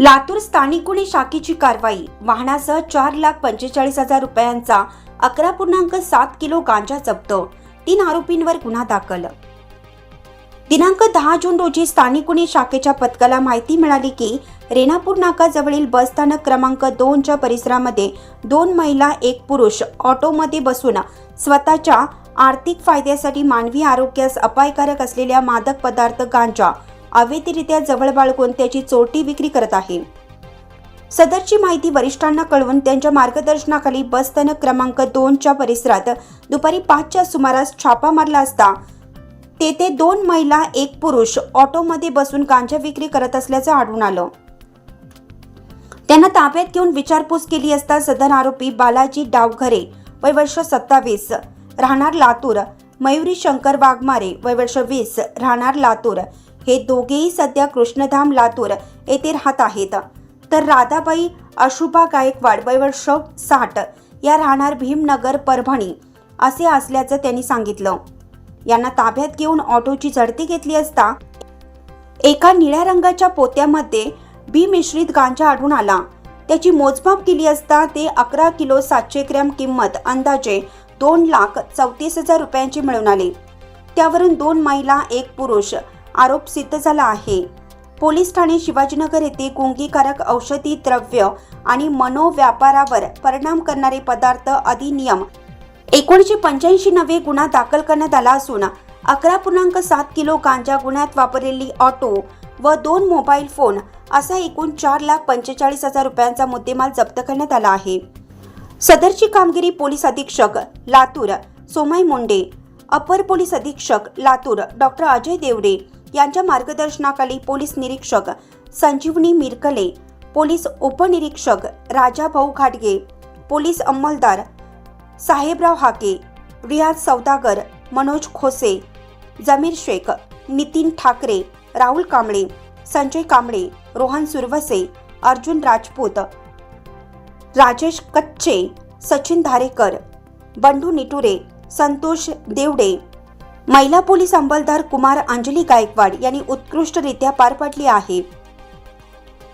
लातूर स्थानिक गुन्हे शाखेची कारवाई. वाहनासह चार लाख पंचेचाळीस हजार रुपयांचा अकरा पूर्णांक सात किलो गांजा जप्त. तीन आरोपींवर गुन्हा दाखल. दिनांक दहा जून रोजी स्थानिक गुन्हे शाखेच्या पथकाला माहिती मिळाली की रेणापूर नाकाजवळील बसस्थानक क्रमांक दोनच्या परिसरामध्ये दोन महिला एक पुरुष ऑटोमध्ये बसून स्वतःच्या आर्थिक फायद्यासाठी मानवी आरोग्यास अपायकारक असलेल्या मादक पदार्थ गांजा अवैधरित्या जवळ बाळगून त्याची चोरटी विक्री करत आहे. सदरची माहिती वरिष्ठांना कळवून त्यांच्या मार्गदर्शनाखाली बसस्थानक क्रमांक दोनच्या परिसरात दुपारी पाचच्या सुमारास छापा मारला असता तेथे दोन महिला एक पुरुष ऑटोमध्ये बसून गांजा विक्री करत असल्याचं आढळून आलं. त्यांना ताब्यात घेऊन विचारपूस केली असता सदर आरोपी बालाजी डावघरे वय वर्ष सत्तावीस राहणार लातूर मयुरी शंकर वाघमारे वय वर्ष वीस राहणार लातूर हे दोघेही सध्या कृष्णधाम लातूर येथे राहत आहेत. तर राधाबाई अशुभा गायकवाड वय साठ या राहणार भीमनगर परभणी असे असल्याचं त्यांनी सांगितलं. यांना ताब्यात घेऊन ऑटोची झडती घेतली असता एका निळ्या रंगाच्या पोत्यामध्ये बी मिश्रित गांजा आढळून आला. त्याची मोजमाप केली असता ते अकरा किलो सातशे ग्रॅम किंमत अंदाजे दोन लाख चौतीस हजार रुपयांची मिळून आले. त्यावरून दोन महिला एक पुरुष आरोप सिद्ध झाला आहे. पोलीस ठाणे शिवाजीनगर येथे गुंगीकारक औषधी द्रव्य आणि मनोव्यापारावर परिणाम करणारे पदार्थ अधिनियम एकोणीसशे पंच्याऐंशी नवे गुन्हा दाखल करण्यात आला असून अकरा पूर्णांक सात किलो गांजा गुन्ह्यात वापरलेली ऑटो व दोन मोबाईल फोन असा एकूण चार लाख पंचेचाळीस हजार रुपयांचा मुद्देमाल जप्त करण्यात आला आहे. सदरची कामगिरी पोलीस अधीक्षक लातूर सोमाई मुंडे अपर पोलीस अधीक्षक लातूर डॉक्टर अजय देवडे यांच्या मार्गदर्शनाखाली पोलीस निरीक्षक संजीवनी मिरकले पोलीस उपनिरीक्षक राजाभाऊ घाटगे पोलीस अंमलदार साहेबराव हाके रियाज सौदागर मनोज खोसे जमीर शेख नितीन ठाकरे राहुल कांबळे संजय कांबळे रोहन सुरवसे अर्जुन राजपूत राजेश कच्चे सचिन धारेकर बंडू निटुरे संतोष देवडे महिला पोलीस अंमलदार कुमार अंजली गायकवाड यांनी उत्कृष्टरित्या पार पाडली आहे.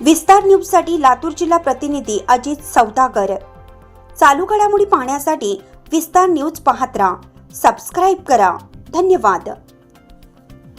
विस्तार न्यूजसाठी लातूर जिल्हा प्रतिनिधी अजित सौदागर. चालू घडामोडी पाहण्यासाठी विस्तार न्यूज पाहत राहा. सबस्क्राईब करा. धन्यवाद.